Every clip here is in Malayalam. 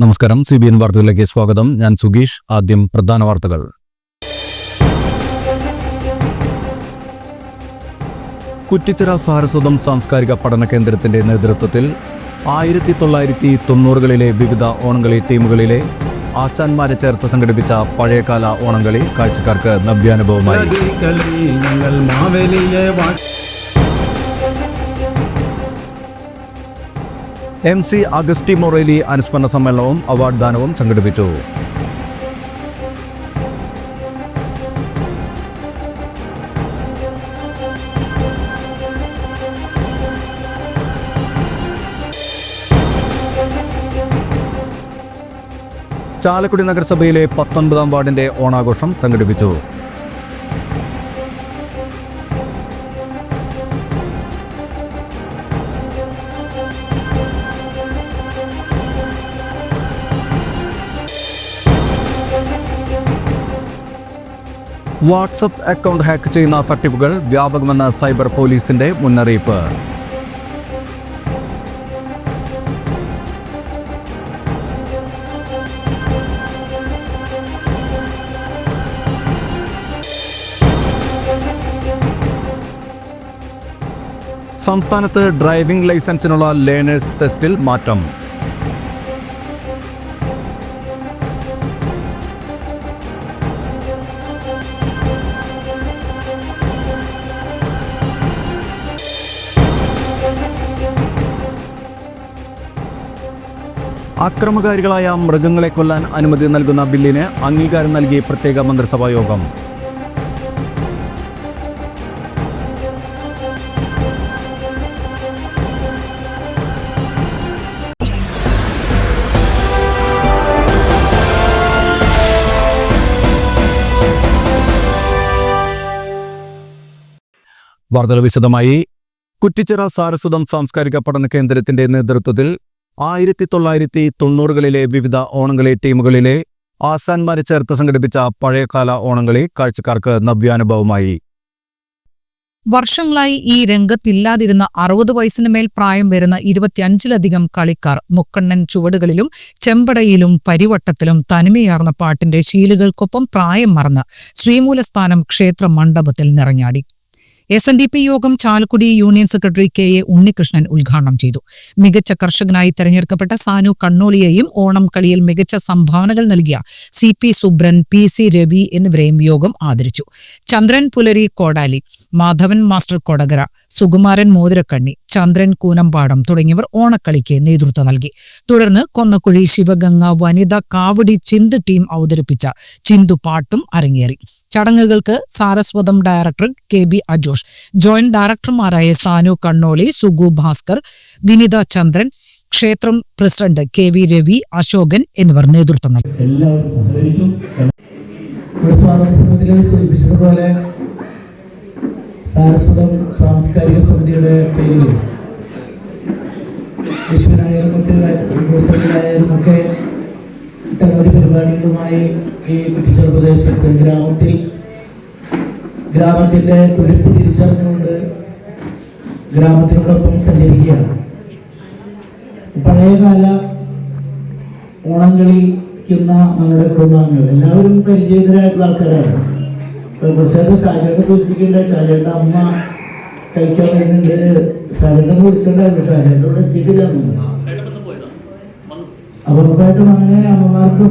നമസ്കാരം. സി ബി എൻ വാർത്തകളിലേക്ക് സ്വാഗതം. ഞാൻ സുഗീഷ്. ആദ്യം പ്രധാന വാർത്തകൾ. കുറ്റിച്ചിറ സാരസ്വതം സാംസ്കാരിക പഠന കേന്ദ്രത്തിന്റെ നേതൃത്വത്തിൽ ആയിരത്തി തൊള്ളായിരത്തി തൊണ്ണൂറുകളിലെ വിവിധ ഓണംകളി ടീമുകളിലെ ആശാന്മാരെ ചേർത്ത് സംഘടിപ്പിച്ച പഴയകാല ഓണംകളി കാഴ്ചക്കാർക്ക് നവ്യാനുഭവമായി. എം സി അഗസ്റ്റി മൊറേലി അനുസ്മരണ സമ്മേളനവും അവാർഡ് ദാനവും സംഘടിപ്പിച്ചു. ചാലക്കുടി നഗരസഭയിലെ പത്തൊൻപതാം വാർഡിന്റെ ഓണാഘോഷം സംഘടിപ്പിച്ചു. വാട്സപ്പ് അക്കൗണ്ട് ഹാക്ക് ചെയ്യുന്ന തട്ടിപ്പുകൾ വ്യാപകമെന്ന സൈബർ പോലീസിന്റെ മുന്നറിയിപ്പ്. സംസ്ഥാനത്ത് ഡ്രൈവിംഗ് ലൈസൻസിനുള്ള ലേണേഴ്സ് ടെസ്റ്റിൽ മാറ്റം. അക്രമകാരികളായ മൃഗങ്ങളെ കൊല്ലാൻ അനുമതി നൽകുന്ന ബില്ലിന് അംഗീകാരം നൽകി പ്രത്യേക മന്ത്രിസഭാ യോഗം വാർത്തകൾ വിശദമായി. കുറ്റിച്ചിറ സാരസ്വതം സാംസ്കാരിക പഠന കേന്ദ്രത്തിന്റെ നേതൃത്വത്തിൽ ആയിരത്തി തൊള്ളായിരത്തി തൊണ്ണൂറുകളിലെ വിവിധ ഓണങ്കളി ടീമുകളിലെ ആസാൻമാരെ ചേർത്ത് സംഘടിപ്പിച്ച പഴയകാല ഓണങ്ങളി കാഴ്ചക്കാർക്ക് നവ്യാനുഭവമായി. വർഷങ്ങളായി ഈ രംഗത്തില്ലാതിരുന്ന അറുപത് വയസ്സിന് മേൽ പ്രായം വരുന്ന ഇരുപത്തിയഞ്ചിലധികം കളിക്കാർ മുക്കണ്ണൻ ചുവടുകളിലും ചെമ്പടയിലും പരിവട്ടത്തിലും തനിമയാർന്ന പാട്ടിന്റെ ശീലുകൾക്കൊപ്പം പ്രായം മറന്ന് ശ്രീമൂലസ്ഥാനം ക്ഷേത്ര മണ്ഡപത്തിൽ നിറഞ്ഞാടി. എസ് എൻ ഡി പി യോഗം Chalakudy union secretary K A Unnikrishnan ഉദ്ഘാടനം ചെയ്തു. മികച്ച കർഷകനായി തെരഞ്ഞെടുക്കപ്പെട്ട സാനു കണ്ണോളിയെയും ഓണം കളിയിൽ മികച്ച സംഭാവനകൾ നൽകിയ C P Subran P C Ravi എന്നിവരെയും യോഗം ആദരിച്ചു. ചന്ദ്രൻ പുലരി കോടാലി മാധവൻ മാസ്റ്റർ കൊടകര സുകുമാരൻ മോതിരക്കണ്ണി ചന്ദ്രൻ കൂനമ്പാടം തുടങ്ങിയവർ ഓണക്കളിക്ക് നേതൃത്വം നൽകി. തുടർന്ന് കൊന്നക്കുഴി ശിവഗംഗ വനിത കാവടി ചിന്ത് ടീം അവതരിപ്പിച്ച ചിന്തു പാട്ടും അരങ്ങേറി. ചടങ്ങുകൾക്ക് Saraswatham director K B Ajosh joint ഡയറക്ടർമാരായ Sanu Kannoli Sugu Bhaskar Vinitha Chandran ക്ഷേത്രം president K V Ravi Ashokan എന്നിവർ നേതൃത്വം നൽകി. എല്ലാവരും സഹകരിച്ചു. സാരസ്വതം സാംസ്കാരിക സമിതിയുടെ പേരിൽ വിഷുവിനായാലും മറ്റ് ദിവസങ്ങളിലായാലും ഒക്കെ ഇത്തരമൊരു പരിപാടികളുമായി ഈ കുറ്റിച്ചൽ പ്രദേശത്ത് ഗ്രാമത്തിൽ ഗ്രാമത്തിന്റെ തുടിപ്പ് തിരിച്ചറിഞ്ഞുകൊണ്ട് ഗ്രാമത്തിനോടൊപ്പം സഞ്ചരിക്കുകയാണ്. പഴയകാല ഓണം കളിക്കുന്ന നമ്മുടെ കുടുംബാംഗങ്ങൾ എല്ലാവരും പരിചയതരായിട്ടുള്ള ആൾക്കാരാണ്. കുറച്ചേരം ഷാജേട്ടനെ സൂചിപ്പിക്കേണ്ട ഷാജേട്ട അമ്മ കഴിക്കാൻ വരുന്നുണ്ട്. ഷാജേട്ടനെ വിളിച്ചിട്ടുണ്ടായിരുന്നു. ഷാജേട്ടൻ ഇവിടെ എത്തിയിട്ടില്ല. ഉറപ്പായിട്ടും അങ്ങനെ അമ്മമാർക്കും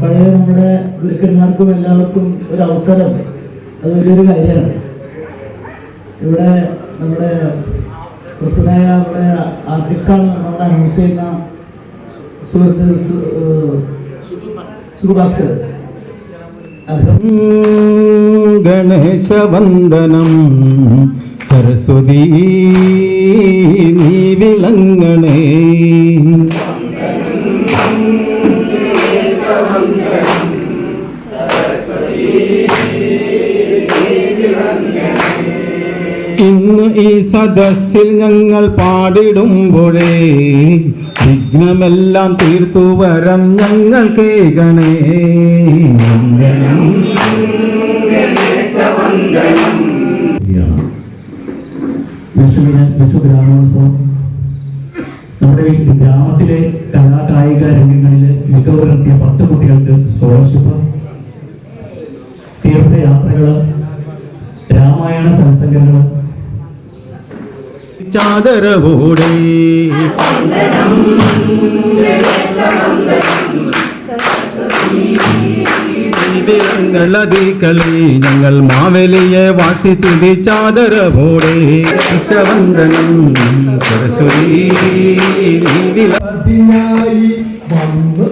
പഴയ നമ്മുടെ ഗുരുക്കന്മാർക്കും എല്ലാവർക്കും ഒരു അവസരം. അത് വലിയൊരു കാര്യമാണ്. ഇവിടെ നമ്മുടെ പ്രസിഡന്റായ നമ്മുടെ ആർട്ടിസ്റ്റാണ് നമ്മുടെ അനൗൺസ് ചെയ്യുന്ന സുഹൃത്ത് സുഖഭാസ്കർ ഗണേശവന്ദനം. സരസ്വതീ നീ വിളങ്ങണേ. ഇന്ന് ഈ സദസ്സിൽ ഞങ്ങൾ പാടിടുമ്പോഴേ വിഘ്നമെല്ലാം തീർത്തു വരം ഞങ്ങൾ കേകണേ വിഷുവിന് വിഷു ഗ്രാമോത്സവം നമ്മുടെ ഗ്രാമത്തിലെ കലാകായിക രംഗങ്ങളിൽ മികവ് പുലർത്തിയ പത്ത് കുട്ടികൾക്ക് സ്കോളർഷിപ്പ് തീർത്ഥയാത്രകൾ രാമായണ സത്സംഗങ്ങൾ ചാദരവോടെ. കളി ഞങ്ങൾ മാവേലിയെ വാട്ടി തുതി ചാദരവോടെ. വന്ദനം സരസ്വതി വന്നു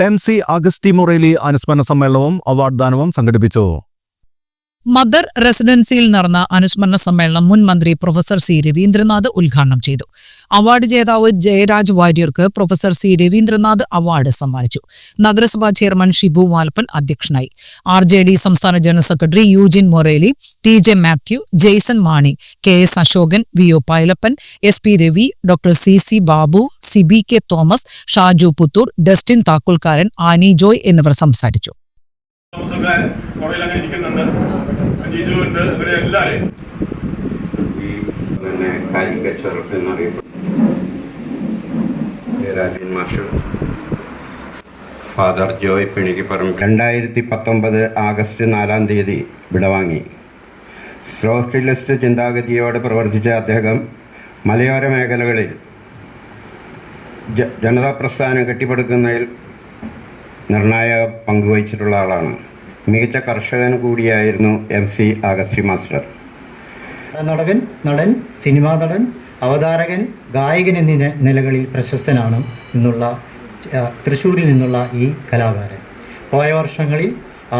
എം സി അഗസ്റ്റി മൊറേലി അനുസ്മരണ സമ്മേളനവും അവാർഡ് ദാനവും സംഘടിപ്പിച്ചു. മദർ റെസിഡൻസിയിൽ നടന്ന അനുസ്മരണ സമ്മേളനം മുൻ മന്ത്രി പ്രൊഫസർ സി രവീന്ദ്രനാഥ് ഉദ്ഘാടനം ചെയ്തു. അവാർഡ് ജേതാവ് ജയരാജ് വാര്യർക്ക് പ്രൊഫസർ സി രവീന്ദ്രനാഥ് അവാർഡ് സമ്മാനിച്ചു. നഗരസഭാ ചെയർമാൻ ഷിബു വാൽപ്പൻ അധ്യക്ഷനായി. ആർ സംസ്ഥാന general secretary Eugene Morelli T J Mathew Jason Mani K S Ashokan V O Pailappan S P Ravi doctor C C Babu Sibi K Thomas Shaju Puthur Dustin Thakkulkaran Annie Joy എന്നിവർ സംസാരിച്ചു. ഉണ്ട്. ഇവരെ ഫാദർ ജോയ് പിണികിപ്പറമ്പ് രണ്ടായിരത്തി പത്തൊമ്പത് ആഗസ്റ്റ് നാലാം തീയതി വിടവാങ്ങി. സോഷ്യലിസ്റ്റ് ചിന്താഗതിയോടെ പ്രവർത്തിച്ച അദ്ദേഹം മലയോര മേഖലകളിൽ ജനതാ പ്രസ്ഥാനം കെട്ടിപ്പടുക്കുന്നതിൽ നിർണായക പങ്കുവഹിച്ചിട്ടുള്ള ആളാണ്. മികച്ച കർഷകൻ കൂടിയായിരുന്നു എം സി അഗസ്റ്റി മാസ്റ്റർ. നടകൻ നടൻ സിനിമാ നടൻ അവതാരകൻ ഗായകൻ എന്നീ നിലകളിൽ പ്രശസ്തനാണ് എന്നുള്ള തൃശ്ശൂരിൽ നിന്നുള്ള ഈ കലാകാരൻ. പോയ വർഷങ്ങളിൽ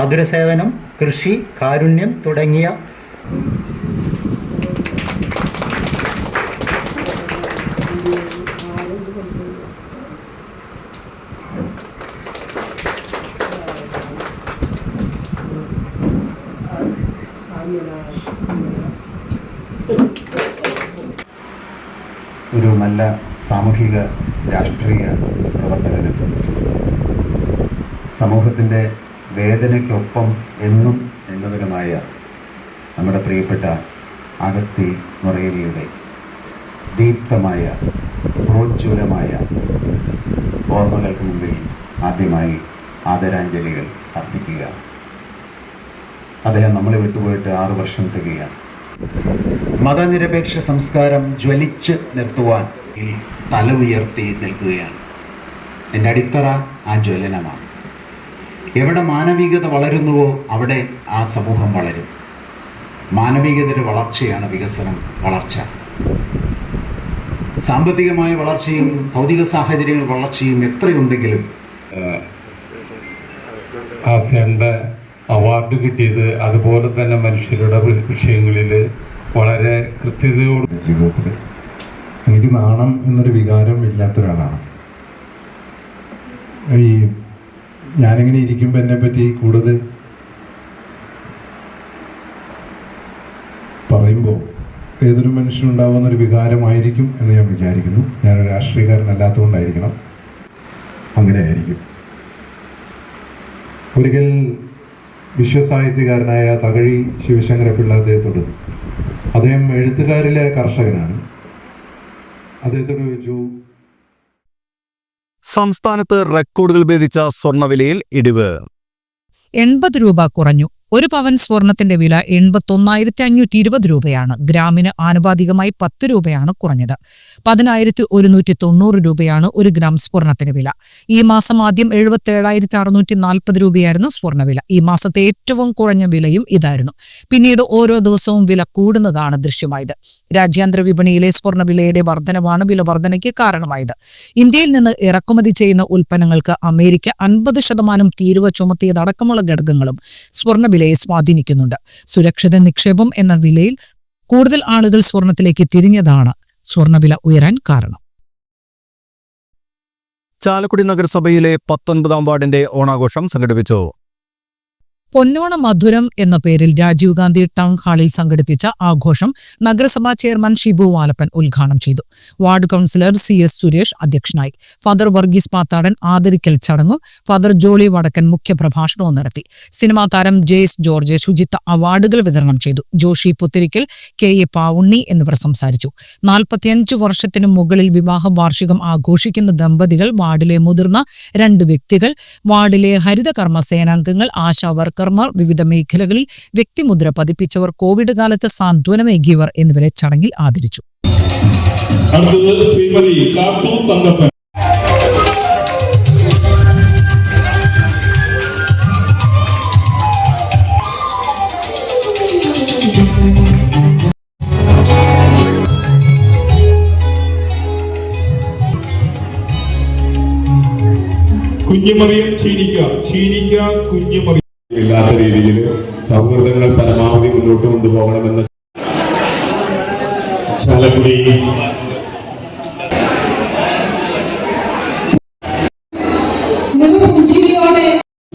ആതുര സേവനം കൃഷി കാരുണ്യം തുടങ്ങിയ ഒരു നല്ല സാമൂഹിക രാഷ്ട്രീയ പ്രവർത്തകനും. സമൂഹത്തിന്റെ വേദനയ്ക്കൊപ്പം എന്നും എന്നവരുമായ നമ്മുടെ പ്രിയപ്പെട്ട അഗസ്തി മൊറേലിയുടെ ദീപ്തമായ പ്രോജ്വലമായ ഓർമ്മകൾക്ക് മുമ്പിൽ ആദ്യമായി ആദരാഞ്ജലികൾ അർപ്പിക്കുക. അദ്ദേഹം നമ്മളെ വിട്ടുപോയിട്ട് ആറു വർഷം തികയാണ്. മതനിരപേക്ഷ സംസ്കാരം ജ്വലിച്ച് നിർത്തുവാൻ തല ഉയർത്തി നിൽക്കുകയാണ്. എന്റെ അടിത്തറ ആ ജ്വലനമാണ്. എവിടെ മാനവികത വളരുന്നുവോ അവിടെ ആ സമൂഹം വളരും. മാനവികതയുടെ വളർച്ചയാണ് വികസനം വളർച്ച. സാമ്പത്തികമായ വളർച്ചയും ഭൗതിക സാഹചര്യങ്ങൾ വളർച്ചയും എത്രയുണ്ടെങ്കിലും അവാർഡ് കിട്ടിയത് അതുപോലെ തന്നെ മനുഷ്യരുടെ വിഷയങ്ങളിൽ വളരെ കൃത്യതയോട് ജീവിതത്തിൽ എനിക്ക് നാണം എന്നൊരു വികാരം ഇല്ലാത്ത ഒരാളാണ്. ഈ ഞാനിങ്ങനെ ഇരിക്കുമ്പോൾ എന്നെ പറ്റി കൂടുതൽ പറയുമ്പോൾ ഏതൊരു മനുഷ്യനുണ്ടാവുന്ന ഒരു വികാരമായിരിക്കും എന്ന് ഞാൻ വിചാരിക്കുന്നു. ഞാനൊരു രാഷ്ട്രീയക്കാരനല്ലാത്തതുകൊണ്ടായിരിക്കണം. അങ്ങനെ ആയിരിക്കും ഒരിക്കൽ വിശ്വസാഹിത്യകാരനായ തകഴി ശിവശങ്കരപിള്ള അദ്ദേഹത്തോട്. അദ്ദേഹം എഴുത്തുകാരിലെ കർഷകനാണ്. അദ്ദേഹത്തോട് ചോദിച്ചു. സംസ്ഥാനത്ത് റെക്കോർഡുകൾ ഭേദിച്ച സ്വർണവിലയിൽ ഇടിവ്. എൺപത് രൂപ കുറഞ്ഞു. ഒരു പവൻ സ്വർണത്തിന്റെ വില എൺപത്തൊന്നായിരത്തി അഞ്ഞൂറ്റി ഇരുപത് രൂപയാണ്. ഗ്രാമിന് ആനുപാതികമായി പത്ത് രൂപയാണ് കുറഞ്ഞത്. പതിനായിരത്തി ഒരുന്നൂറ്റി തൊണ്ണൂറ് രൂപയാണ് ഒരു ഗ്രാം സ്വർണത്തിന് വില. ഈ മാസം ആദ്യം എഴുപത്തേഴായിരത്തി അറുന്നൂറ്റി നാൽപ്പത് രൂപയായിരുന്നു സ്വർണവില ഈ മാസത്തെ ഏറ്റവും കുറഞ്ഞ വിലയും ഇതായിരുന്നു. പിന്നീട് ഓരോ ദിവസവും വില കൂടുന്നതാണ് ദൃശ്യമായത്. രാജ്യാന്തര വിപണിയിലെ സ്വർണവിലയുടെ വർധനവാണ് വില വർധനയ്ക്ക് കാരണമായത്. ഇന്ത്യയിൽ നിന്ന് ഇറക്കുമതി ചെയ്യുന്ന ഉൽപ്പന്നങ്ങൾക്ക് അമേരിക്ക അൻപത് ശതമാനം തീരുവ ചുമത്തിയതടക്കമുള്ള ഘടകങ്ങളും സ്വർണവിലയെ സ്വാധീനിക്കുന്നുണ്ട്. സുരക്ഷിത നിക്ഷേപം എന്ന നിലയിൽ കൂടുതൽ ആളുകൾ സ്വർണത്തിലേക്ക് തിരിഞ്ഞതാണ് സ്വർണവില ഉയരാൻ കാരണം. ചാലക്കുടി നഗരസഭയിലെ പത്തൊൻപതാം വാർഡിന്റെ ഓണാഘോഷം സംഘടിപ്പിച്ചു. പൊന്നോണ മധുരം എന്ന പേരിൽ രാജീവ് ഗാന്ധി ടൗൺ ഹാളിൽ സംഘടിപ്പിച്ച ആഘോഷം നഗരസഭാ ചെയർമാൻ ഷിബു വാലപ്പൻ ഉദ്ഘാടനം ചെയ്തു. Ward councillor C S Suresh അധ്യക്ഷനായി. ഫാദർ വർഗീസ് പാത്താടൻ ആദരിക്കൽ ചടങ്ങും ഫാദർ ജോളി വടക്കൻ മുഖ്യപ്രഭാഷണവും നടത്തി. സിനിമാ താരം ജെയ്സ് ജോർജ് ശുചിത്വ അവാർഡുകൾ വിതരണം ചെയ്തു. ജോഷി പുത്തിരിക്കൽ കെ എ പാവുണ്ണി എന്നിവർ സംസാരിച്ചു. നാൽപ്പത്തിയഞ്ച് വർഷത്തിനു മുകളിൽ വിവാഹ വാർഷികം ആഘോഷിക്കുന്ന ദമ്പതികൾ വാർഡിലെ മുതിർന്ന രണ്ട് വ്യക്തികൾ വാർഡിലെ ഹരിതകർമ്മ സേനാംഗങ്ങൾ ആശാ വർക്കർമാർ വിവിധ മേഖലകളിൽ വ്യക്തിമുദ്ര പതിപ്പിച്ചവർ കോവിഡ് കാലത്ത് സാന്ത്വനമേകിയവർ എന്നിവരെ ചടങ്ങിൽ ആദരിച്ചു. കുഞ്ഞുമറിയം ചീനിക്ക ചീനിക്ക കുഞ്ഞുമറിയം. ഇല്ലാത്ത രീതിയിൽ സൗഹൃദങ്ങൾ പരമാവധി മുന്നോട്ട് കൊണ്ടുപോകണമെന്ന ചാലക്കുടി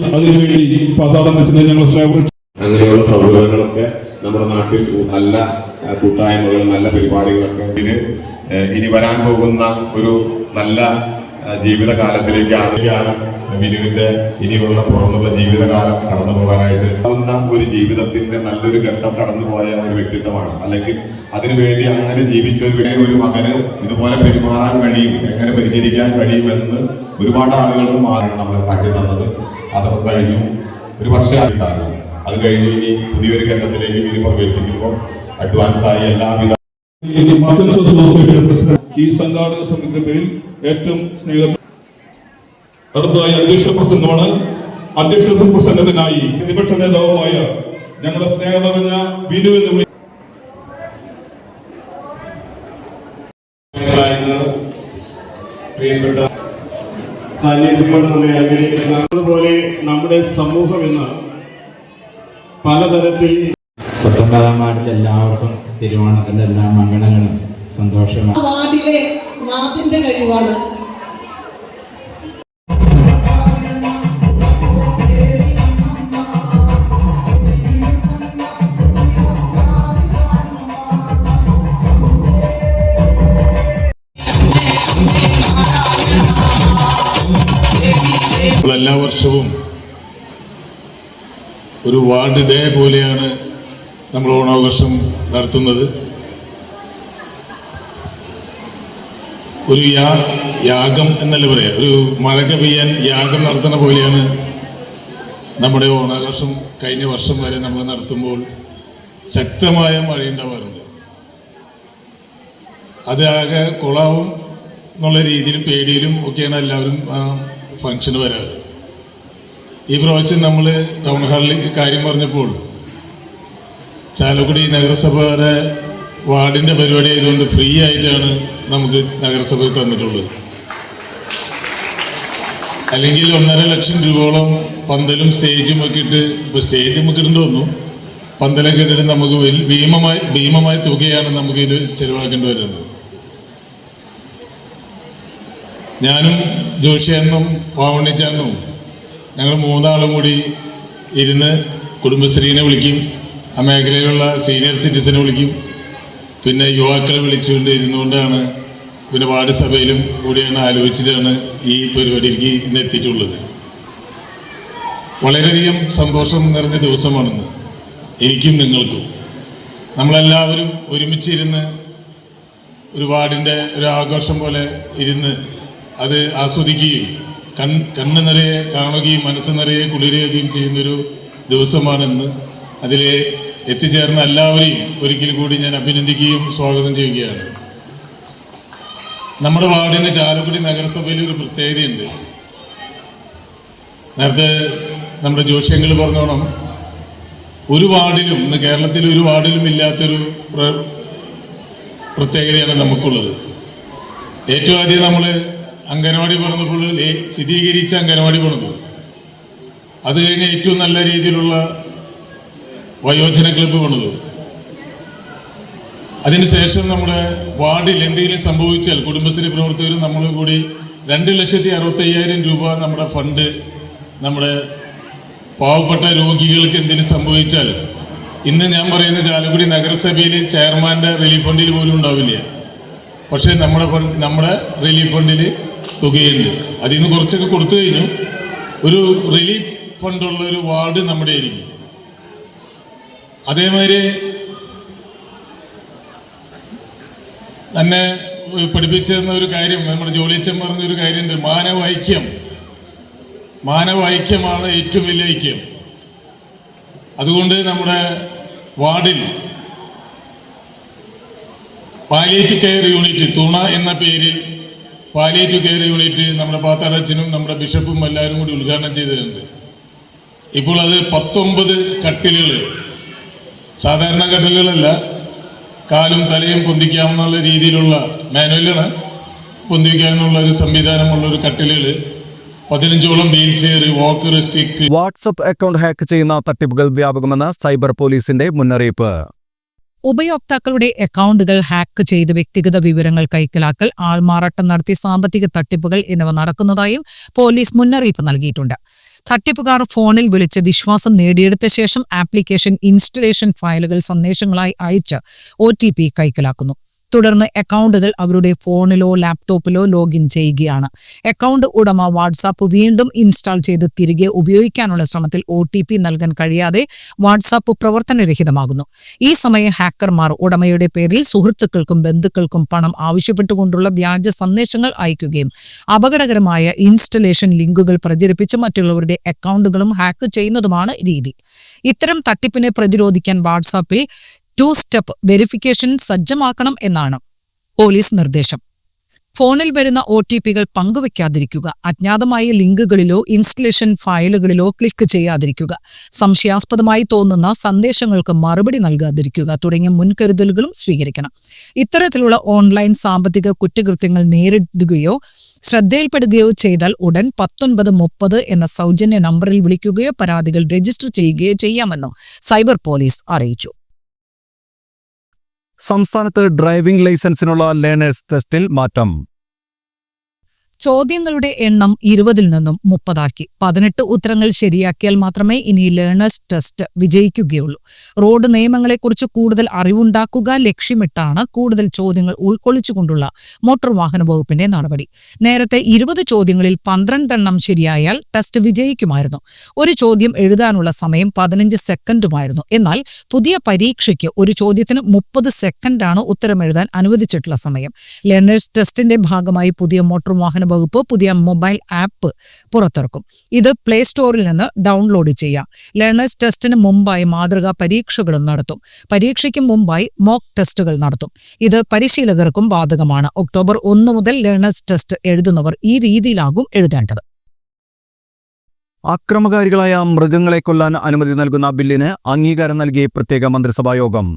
അതിനുവേണ്ടി പതാടം വെച്ചത് ഞങ്ങൾ അങ്ങനെയുള്ള സൗഹൃദങ്ങളൊക്കെ നമ്മുടെ നാട്ടിൽ നല്ല കൂട്ടായ്മകളും നല്ല പരിപാടികളൊക്കെ ഇനി വരാൻ പോകുന്ന ഒരു നല്ല ആ, ജീവിതകാലത്തിലേക്കാണ്. ാണ് വിനുവിന്റെ ഇനിയുള്ള തുറന്നുള്ള ജീവിതകാലം കടന്നു പോകാനായിട്ട്. ആവുന്ന ഒരു ജീവിതത്തിന്റെ നല്ലൊരു ഘട്ടം കടന്നുപോയ ഒരു വ്യക്തിത്വമാണ്. അല്ലെങ്കിൽ അതിനുവേണ്ടി അങ്ങനെ ജീവിച്ച ഒരു ഒരു മകന് ഇതുപോലെ പെരുമാറാൻ കഴിയും എങ്ങനെ പരിചരിക്കാൻ കഴിയുമെന്ന് ഒരുപാട് ആളുകൾക്ക് മാറി നമ്മൾ കാട്ടി തന്നത് അതൊക്കെ കഴിഞ്ഞു. ഒരു ആയിട്ടാകും അത് കഴിഞ്ഞു. ഇനി പുതിയൊരു ഘട്ടത്തിലേക്ക് ഇനി പ്രവേശിക്കുമ്പോൾ അഡ്വാൻസ് ആയി എല്ലാവിധ ഈ സംഘാടക സമിതിയുടെ പേരിൽ ഏറ്റവും സ്നേഹ അടുത്തതായി അധ്യക്ഷ പ്രസംഗമാണ്. അധ്യക്ഷ പ്രസംഗത്തിനായി പ്രതിപക്ഷ നേതാവുമായ ഞങ്ങളുടെ സ്നേഹം നിറഞ്ഞ ബിനു വിളി പ്രിയപ്പെട്ട സാന്നിധ്യം കൊണ്ട് നമ്മെ ആഗ്രഹിക്കുന്ന. അതുപോലെ നമ്മുടെ സമൂഹം ഇന്ന് പലതരത്തിൽ പത്തൊമ്പതാം വാർഡിൽ എല്ലാവർക്കും തിരുവോണത്തിന്റെ എല്ലാ മംഗളങ്ങളും സന്തോഷമാണ് വാർഡിലെ കഴിവാണ്. എല്ലാ വർഷവും ഒരു വാർഡ് ഡേ പോലെയാണ് നമ്മൾ ഓണാഘോഷം നടത്തുന്നത്. ഒരു യാ യാഗം എന്നല്ലേ പറയാ? ഒരു മഴക പെയ്യാൻ യാഗം നടത്തുന്ന പോലെയാണ് നമ്മുടെ ഓണാഘോഷം കഴിഞ്ഞ വർഷം വരെ നമ്മൾ നടത്തുമ്പോൾ ശക്തമായ മഴയുണ്ടാവാറുണ്ട്. അത് ആകെ കുളാവും എന്നുള്ള രീതിയിലും പേടിയിലും ഒക്കെയാണ് എല്ലാവരും ഫങ്ഷന് വരാറ്. ഈ പ്രാവശ്യം നമ്മൾ ടൗൺ ഹാളിലേക്ക് കാര്യം പറഞ്ഞപ്പോൾ ചാലക്കുടി നഗരസഭയുടെ വാർഡിന്റെ പരിപാടി ആയതുകൊണ്ട് ഫ്രീ ആയിട്ടാണ് നമുക്ക് നഗരസഭയിൽ തന്നിട്ടുള്ളത്. അല്ലെങ്കിൽ ഒന്നര ലക്ഷം രൂപയോളം പന്തലും സ്റ്റേജും ഒക്കെ ഇട്ട് ഇപ്പോൾ സ്റ്റേജ് നമുക്ക് ഇടേണ്ടി വന്നു. പന്തലൊക്കെ ഇട്ടിട്ട് നമുക്ക് ഭീമമായി ഭീമമായ തുകയാണ് നമുക്ക് ഇത് ചെലവാക്കേണ്ടി വരുന്നത്. ഞാനും ജോഷിയണ്ണും പാവണ്ണിച്ചണ്ണും ഞങ്ങൾ മൂന്നാളും കൂടി ഇരുന്ന് കുടുംബശ്രീനെ വിളിക്കും. ആ മേഖലയിലുള്ള സീനിയർ സിറ്റിസനെ വിളിക്കും. പിന്നെ യുവാക്കളെ വിളിച്ചുകൊണ്ട് ഇരുന്നുകൊണ്ടാണ് പിന്നെ വാർഡ് സഭയിലും കൂടിയാണ് ആലോചിച്ചിട്ടാണ് ഈ പരിപാടിയിലേക്ക് ഇന്ന് എത്തിയിട്ടുള്ളത്. വളരെയധികം സന്തോഷം നിറഞ്ഞ ദിവസമാണെന്ന്. എനിക്കും നിങ്ങൾക്കും. നമ്മളെല്ലാവരും ഒരുമിച്ചിരുന്ന് ഒരു വാർഡിന്റെ ഒരു ആഘോഷം പോലെ ഇരുന്ന് അത് ആസ്വദിക്കുകയും കൺ കണ്ണ് നിറയെ കാണുകയും മനസ്സ് നിറയെ കുളിരുകയും ചെയ്യുന്നൊരു ദിവസമാണെന്ന്. അതിൽ എത്തിച്ചേർന്ന എല്ലാവരെയും ഒരിക്കൽ കൂടി ഞാൻ അഭിനന്ദിക്കുകയും സ്വാഗതം ചെയ്യുകയാണ്. നമ്മുടെ വാർഡിന്റെ ചാലക്കുടി നഗരസഭയിൽ ഒരു പ്രത്യേകതയുണ്ട്. നേരത്തെ നമ്മുടെ ജോഷ്യങ്ങൾ പറഞ്ഞോണം ഒരു വാർഡിലും ഇന്ന് കേരളത്തിൽ ഒരു വാർഡിലും ഇല്ലാത്തൊരു പ്ര- പ്രത്യേകതയാണ് നമുക്കുള്ളത്. ഏറ്റവും ആദ്യം നമ്മൾ അംഗനവാടി പണിതപ്പോൾ ലേ- സ്ഥിരീകരിച്ച അംഗനവാടി പറഞ്ഞു അത് കഴിഞ്ഞ് ഏറ്റവും നല്ല രീതിയിലുള്ള വയോജന ക്ലബ്ബ് പണിതു. അതിനുശേഷം നമ്മുടെ വാർഡിൽ എന്തെങ്കിലും സംഭവിച്ചാൽ കുടുംബശ്രീ പ്രവർത്തകർ നമ്മൾ കൂടി രണ്ട് ലക്ഷത്തി അറുപത്തയ്യായിരം രൂപ നമ്മുടെ ഫണ്ട് നമ്മുടെ പാവപ്പെട്ട രോഗികൾക്ക് എന്തെങ്കിലും സംഭവിച്ചാൽ ഇന്ന് ഞാൻ പറയുന്ന ചാലക്കുടി നഗരസഭയിൽ ചെയർമാന്റെ റിലീഫ് ഫണ്ടിൽ പോലും ഉണ്ടാവില്ല. പക്ഷേ നമ്മുടെ ഫണ്ട് നമ്മുടെ റിലീഫ് ഫണ്ടിൽ തുകയുണ്ട്. അതിൽ നിന്ന് കുറച്ചൊക്കെ കൊടുത്തു കഴിഞ്ഞു. ഒരു റിലീഫ് ഫണ്ടുള്ള ഒരു വാർഡ് നമ്മുടെ ആയിരിക്കും അതേമാതിരി തന്നെ പഠിപ്പിച്ചിരുന്ന ഒരു കാര്യം നമ്മുടെ ജോലിച്ചൻ പറഞ്ഞ ഒരു കാര്യമുണ്ട്. മാനവൈക്യം. മാനവൈക്യമാണ് ഏറ്റവും വലിയ ഐക്യം. അതുകൊണ്ട് നമ്മുടെ വാർഡിൽ പാലിയേറ്റീവ് കെയർ യൂണിറ്റ് തുണ എന്ന പേരിൽ പാലിയേറ്റീവ് കെയർ യൂണിറ്റ് നമ്മുടെ പാത്താടച്ചനും നമ്മുടെ ബിഷപ്പും എല്ലാവരും കൂടി ഉദ്ഘാടനം ചെയ്തിട്ടുണ്ട്. ഇപ്പോൾ അത് പത്തൊമ്പത് കട്ടിലുകൾ സാധാരണ കട്ടിലുകളല്ല കാലും തലയും പൊന്തിക്കാവുന്ന രീതിയിലുള്ള മാനുവലാണ് പൊന്തിക്കാനുള്ള ഒരു സംവിധാനമുള്ള ഒരു കട്ടിലുകൾ പതിനഞ്ചോളം wheelchair walker stick WhatsApp account hack ചെയ്യുന്ന തട്ടിപ്പുകൾ വ്യാപകമെന്ന് സൈബർ പോലീസിന്റെ മുന്നറിയിപ്പ്. ഉപയോക്താക്കളുടെ അക്കൗണ്ടുകൾ ഹാക്ക് ചെയ്ത് വ്യക്തിഗത വിവരങ്ങൾ കൈക്കലാക്കൽ ആൾമാറാട്ടം നടത്തി സാമ്പത്തിക തട്ടിപ്പുകൾ എന്നിവ നടക്കുന്നതായും പോലീസ് മുന്നറിയിപ്പ് നൽകിയിട്ടുണ്ട്. തട്ടിപ്പുകാർ ഫോണിൽ വിളിച്ച് വിശ്വാസം നേടിയെടുത്ത ശേഷം ആപ്ലിക്കേഷൻ ഇൻസ്റ്റലേഷൻ ഫയലുകൾ സന്ദേശങ്ങളായി അയച്ച് ഒ കൈക്കലാക്കുന്നു. തുടർന്ന് അക്കൗണ്ടുകൾ അവരുടെ ഫോണിലോ ലാപ്ടോപ്പിലോ ലോഗിൻ ചെയ്യുകയാണ്. അക്കൗണ്ട് ഉടമ വാട്സാപ്പ് വീണ്ടും ഇൻസ്റ്റാൾ ചെയ്ത് തിരികെ ഉപയോഗിക്കാനുള്ള ശ്രമത്തിൽ ഒ നൽകാൻ കഴിയാതെ വാട്സാപ്പ് പ്രവർത്തനരഹിതമാകുന്നു. ഈ സമയം ഹാക്കർമാർ ഉടമയുടെ പേരിൽ സുഹൃത്തുക്കൾക്കും ബന്ധുക്കൾക്കും പണം ആവശ്യപ്പെട്ടുകൊണ്ടുള്ള വ്യാജ സന്ദേശങ്ങൾ അയക്കുകയും അപകടകരമായ ഇൻസ്റ്റലേഷൻ ലിങ്കുകൾ പ്രചരിപ്പിച്ച് മറ്റുള്ളവരുടെ അക്കൗണ്ടുകളും ഹാക്ക് ചെയ്യുന്നതുമാണ് രീതി. ഇത്തരം തട്ടിപ്പിനെ പ്രതിരോധിക്കാൻ വാട്സാപ്പിൽ ടു സ്റ്റെപ്പ് വെരിഫിക്കേഷൻ സജ്ജമാക്കണം എന്നാണ് പോലീസ് നിർദ്ദേശം. ഫോണിൽ വരുന്ന ഒ ടി പികൾ പങ്കുവയ്ക്കാതിരിക്കുക അജ്ഞാതമായ ലിങ്കുകളിലോ ഇൻസ്റ്റലേഷൻ ഫയലുകളിലോ ക്ലിക്ക് ചെയ്യാതിരിക്കുക. സംശയാസ്പദമായി തോന്നുന്ന സന്ദേശങ്ങൾക്ക് മറുപടി നൽകാതിരിക്കുക തുടങ്ങിയ മുൻകരുതലുകളും സ്വീകരിക്കണം. ഇത്തരത്തിലുള്ള ഓൺലൈൻ സാമ്പത്തിക കുറ്റകൃത്യങ്ങൾ നേരിടുകയോ ശ്രദ്ധയിൽപ്പെടുകയോ ചെയ്താൽ ഉടൻ പത്തൊൻപത് മുപ്പത് എന്ന സൗജന്യ നമ്പറിൽ വിളിക്കുകയോ പരാതികൾ രജിസ്റ്റർ ചെയ്യുകയോ ചെയ്യാമെന്നും സൈബർ പോലീസ് അറിയിച്ചു. സംസ്ഥാനത്ത് ഡ്രൈവിംഗ് ലൈസൻസിനുള്ള ലേണേഴ്സ് ടെസ്റ്റിൽ മാറ്റം. ചോദ്യങ്ങളുടെ എണ്ണം ഇരുപതിൽ നിന്നും മുപ്പതാക്കി. പതിനെട്ട് ഉത്തരങ്ങൾ ശരിയാക്കിയാൽ മാത്രമേ ഇനി ലേണേഴ്സ് ടെസ്റ്റ് വിജയിക്കുകയുള്ളൂ. റോഡ് നിയമങ്ങളെക്കുറിച്ച് കൂടുതൽ അറിവുണ്ടാക്കുക ലക്ഷ്യമിട്ടാണ് കൂടുതൽ ചോദ്യങ്ങൾ ഉൾക്കൊള്ളിച്ചുകൊണ്ടുള്ള മോട്ടോർ വാഹന വകുപ്പിന്റെ നടപടി. നേരത്തെ ഇരുപത് ചോദ്യങ്ങളിൽ പന്ത്രണ്ടെണ്ണം ശരിയായാൽ ടെസ്റ്റ് വിജയിക്കുമായിരുന്നു. ഒരു ചോദ്യം എഴുതാനുള്ള സമയം പതിനഞ്ച് സെക്കൻഡുമായിരുന്നു. എന്നാൽ പുതിയ പരീക്ഷയ്ക്ക് ഒരു ചോദ്യത്തിന് മുപ്പത് സെക്കൻഡാണ് ഉത്തരം എഴുതാൻ അനുവദിച്ചിട്ടുള്ള സമയം. ലേണേഴ്സ് ടെസ്റ്റിന്റെ ഭാഗമായി പുതിയ മോട്ടോർ വാഹന വകുപ്പ് പുതിയ മൊബൈൽ ആപ്പ് പുറത്തിറക്കും. ഇത് പ്ലേ സ്റ്റോറിൽ നിന്ന് ഡൗൺലോഡ് ചെയ്യാം. ലേണേഴ്സ് ടെസ്റ്റിന് മുമ്പായി മാതൃകാ പരീക്ഷകളും നടത്തും. പരീക്ഷയ്ക്ക് മുമ്പായി മോക്ക് ടെസ്റ്റുകൾ നടത്തും. ഇത് പരിശീലകർക്കും ബാധകമാണ്. ഒക്ടോബർ ഒന്ന് മുതൽ ലേണേഴ്സ് ടെസ്റ്റ് എഴുതുന്നവർ ഈ രീതിയിലാകും എഴുതേണ്ടത്. അക്രമകാരികളായ മൃഗങ്ങളെ കൊല്ലാൻ അനുമതി നൽകുന്ന ബില്ലിന് അംഗീകാരം നൽകി പ്രത്യേക മന്ത്രിസഭാ യോഗം.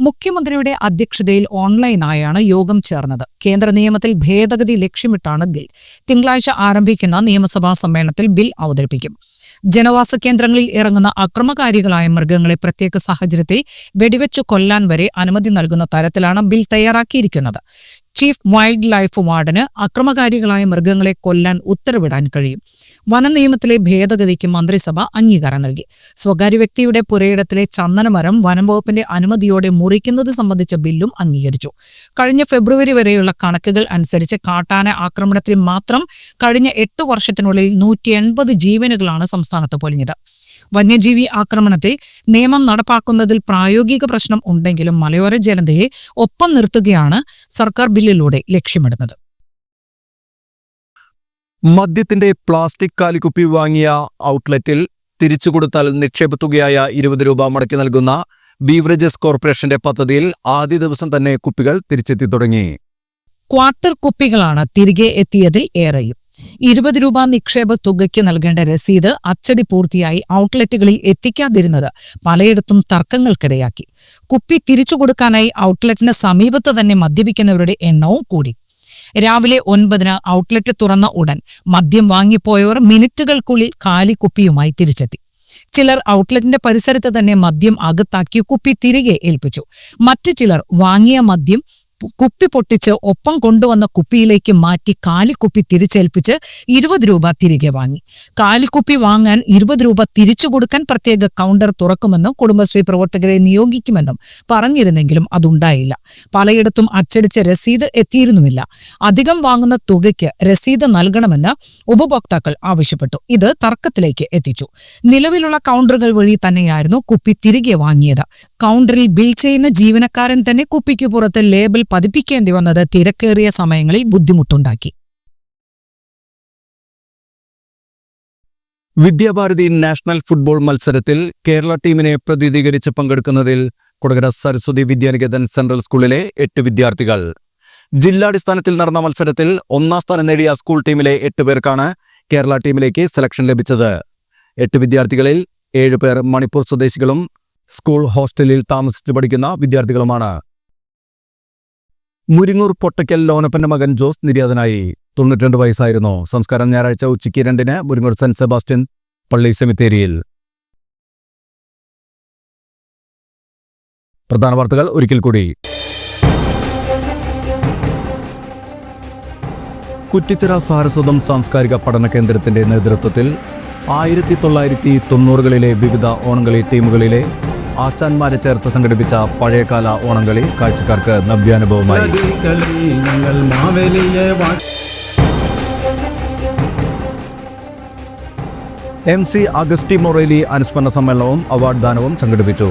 മുഖ്യമന്ത്രിയുടെ അധ്യക്ഷതയിൽ ഓൺലൈനായാണ് യോഗം ചേർന്നത്. കേന്ദ്ര നിയമത്തിൽ ഭേദഗതി ലക്ഷ്യമിട്ടാണ് ബിൽ. തിങ്കളാഴ്ച ആരംഭിക്കുന്ന നിയമസഭാ സമ്മേളനത്തിൽ ബിൽ അവതരിപ്പിക്കും. ജനവാസ കേന്ദ്രങ്ങളിൽ ഇറങ്ങുന്ന അക്രമകാരികളായ മൃഗങ്ങളെ പ്രത്യേക സാഹചര്യത്തിൽ വെടിവെച്ചു കൊല്ലാൻ വരെ അനുമതി നൽകുന്ന തരത്തിലാണ് ബിൽ തയ്യാറാക്കിയിരിക്കുന്നത്. ചീഫ് വൈൽഡ് ലൈഫ് വാർഡന് അക്രമകാരികളായ മൃഗങ്ങളെ കൊല്ലാൻ ഉത്തരവിടാൻ കഴിയും. വനനിയമത്തിലെ ഭേദഗതിക്ക് മന്ത്രിസഭ അംഗീകാരം നൽകി. സ്വകാര്യ വ്യക്തിയുടെ പുരയിടത്തിലെ ചന്ദനമരം വനം വകുപ്പിന്റെ അനുമതിയോടെ മുറിക്കുന്നത് സംബന്ധിച്ച ബില്ലും അംഗീകരിച്ചു. കഴിഞ്ഞ ഫെബ്രുവരി വരെയുള്ള കണക്കുകൾ അനുസരിച്ച് കാട്ടാന ആക്രമണത്തിൽ മാത്രം കഴിഞ്ഞ എട്ട് വർഷത്തിനുള്ളിൽ നൂറ്റി ജീവനുകളാണ് സംസ്ഥാനത്ത് പൊലിഞ്ഞത്. വന്യജീവി ആക്രമണത്തെ നിയമം നടപ്പാക്കുന്നതിൽ പ്രായോഗിക പ്രശ്നം ഉണ്ടെങ്കിലും മലയോര ജനതയെ ഒപ്പം നിർത്തുകയാണ് സർക്കാർ ബില്ലിലൂടെ ലക്ഷ്യമിടുന്നത്. മദ്യത്തിന്റെ പ്ലാസ്റ്റിക് കാലിക്കുപ്പി വാങ്ങിയ ഔട്ട്ലെറ്റിൽ തിരിച്ചു കൊടുത്താൽ നിക്ഷേപത്തുകയായ ഇരുപത് രൂപ മടക്കി നൽകുന്ന ബീവറേജസ് കോർപ്പറേഷന്റെ പദ്ധതിയിൽ ആദ്യ ദിവസം തന്നെ കുപ്പികൾ തിരിച്ചെത്തി തുടങ്ങി. ക്വാർട്ടർ കുപ്പികളാണ് തിരികെ എത്തിയതിൽ ഏറെയും. ഇരുപത് രൂപ നിക്ഷേപ തുകയ്ക്ക് നൽകേണ്ട രസീത് അച്ചടി പൂർത്തിയായി ഔട്ട്ലെറ്റുകളിൽ എത്തിക്കാതിരുന്നത് പലയിടത്തും തർക്കങ്ങൾക്കിടയാക്കി. കുപ്പി തിരിച്ചു കൊടുക്കാനായി ഔട്ട്ലെറ്റിന് സമീപത്ത് തന്നെ മദ്യപിക്കുന്നവരുടെ എണ്ണവും കൂടി. രാവിലെ ഒൻപതിന് ഔട്ട്ലെറ്റ് തുറന്ന ഉടൻ മദ്യം വാങ്ങിപ്പോയവർ മിനിറ്റുകൾക്കുള്ളിൽ കാലി കുപ്പിയുമായി തിരിച്ചെത്തി. ചിലർ ഔട്ട്ലെറ്റിന്റെ പരിസരത്ത് തന്നെ മദ്യം അകത്താക്കി കുപ്പി തിരികെ ഏൽപ്പിച്ചു. മറ്റു ചിലർ വാങ്ങിയ മദ്യം കുപ്പി പൊട്ടിച്ച് ഒപ്പം കൊണ്ടുവന്ന കുപ്പിയിലേക്ക് മാറ്റി കാലിക്കുപ്പി തിരിച്ചേൽപ്പിച്ച് ഇരുപത് രൂപ തിരികെ വാങ്ങി. കാലിക്കുപ്പി വാങ്ങാൻ ഇരുപത് രൂപ തിരിച്ചു കൊടുക്കാൻ പ്രത്യേക കൗണ്ടർ തുറക്കുമെന്നും കുടുംബശ്രീ പ്രവർത്തകരെ നിയോഗിക്കുമെന്നും പറഞ്ഞിരുന്നെങ്കിലും അതുണ്ടായില്ല. പലയിടത്തും അച്ചടിച്ച രസീത് എത്തിയിരുന്നുമില്ല. അധികം വാങ്ങുന്ന തുകയ്ക്ക് രസീത് നൽകണമെന്ന് ഉപഭോക്താക്കൾ ആവശ്യപ്പെട്ടു. ഇത് തർക്കത്തിലേക്ക് എത്തിച്ചു. നിലവിലുള്ള കൗണ്ടറുകൾ വഴി തന്നെയായിരുന്നു കുപ്പി തിരികെ വാങ്ങിയത്. കൗണ്ടറിൽ ബിൽ ചെയ്യുന്ന ജീവനക്കാരൻ തന്നെ കുപ്പിക്ക് പുറത്ത് ലേബൽ പതിപ്പിക്കേണ്ടി വന്നത് തിരക്കേറിയ സമയങ്ങളിൽ ബുദ്ധിമുട്ടുണ്ടാക്കി. വിദ്യാഭാരതി നാഷണൽ ഫുട്ബോൾ മത്സരത്തിൽ കേരള ടീമിനെ പ്രതിനിധീകരിച്ച് പങ്കെടുക്കുന്നതിൽ കൊടകര സരസ്വതി വിദ്യാനികേതൻ സെൻട്രൽ സ്കൂളിലെ എട്ട് വിദ്യാർത്ഥികൾ. ജില്ലാടിസ്ഥാനത്തിൽ നടന്ന മത്സരത്തിൽ ഒന്നാം സ്ഥാനം നേടിയ സ്കൂൾ ടീമിലെ എട്ട് പേർക്കാണ് കേരള ടീമിലേക്ക് സെലക്ഷൻ ലഭിച്ചത്. എട്ട് വിദ്യാർത്ഥികളിൽ ഏഴുപേർ മണിപ്പൂർ സ്വദേശികളും സ്കൂൾ ഹോസ്റ്റലിൽ താമസിച്ച് പഠിക്കുന്ന വിദ്യാർത്ഥികളുമാണ്. മുരിങ്ങൂർ പൊട്ടയ്ക്കൽ ലോനപ്പന്റെ മകൻ ജോസ് നിര്യാതനായി. തൊണ്ണൂറ്റിരണ്ട് വയസ്സായിരുന്നു. സംസ്കാരം ഞായറാഴ്ച ഉച്ചയ്ക്ക് രണ്ടിന് മുരിങ്ങൂർ സെന്റ് സെബാസ്റ്റ്യൻ പള്ളി സെമിത്തേരിയിൽ. പ്രധാന വാർത്തകൾ ഒരിക്കൽ കൂടി. കുറ്റിച്ചിറ സാരസ്വതം സാംസ്കാരിക പഠന കേന്ദ്രത്തിന്റെ നേതൃത്വത്തിൽ ആയിരത്തി തൊള്ളായിരത്തി തൊണ്ണൂറുകളിലെ വിവിധ ഓണംകളി ടീമുകളിലെ ആശാന്മാരെ ചേർത്ത് സംഘടിപ്പിച്ച പഴയകാല ഓണംകളി കാഴ്ചക്കാർക്ക് നവ്യാനുഭവമായി. എം സി അഗസ്റ്റി മൊറേലി അനുസ്മരണ സമ്മേളനവും അവാർഡ് ദാനവും സംഘടിപ്പിച്ചു.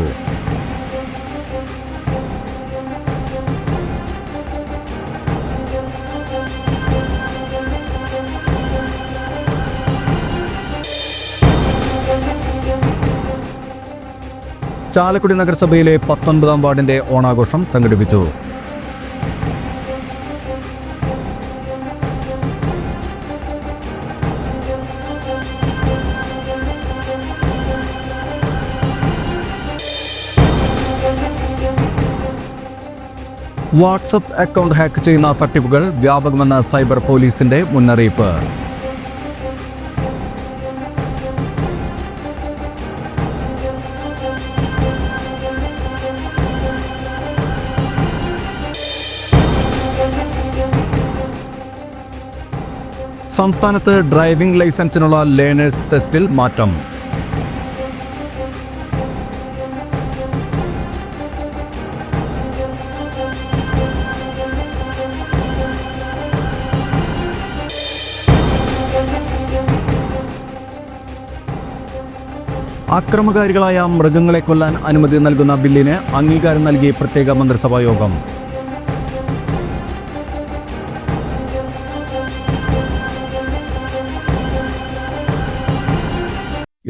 ചാലക്കുടി നഗരസഭയിലെ പത്തൊൻപതാം വാർഡിന്റെ ഓണാഘോഷം സംഘടിപ്പിച്ചു. വാട്സപ്പ് അക്കൗണ്ട് ഹാക്ക് ചെയ്യുന്ന തട്ടിപ്പുകൾ വ്യാപകമെന്ന സൈബർ പോലീസിന്റെ മുന്നറിയിപ്പ്. സംസ്ഥാനത്ത് ഡ്രൈവിംഗ് ലൈസൻസിനുള്ള ലേണേഴ്സ് ടെസ്റ്റിൽ മാറ്റം. അക്രമകാരികളായ മൃഗങ്ങളെ കൊല്ലാൻ അനുമതി നൽകുന്ന ബില്ലിന് അംഗീകാരം നൽകി പ്രത്യേക മന്ത്രിസഭാ യോഗം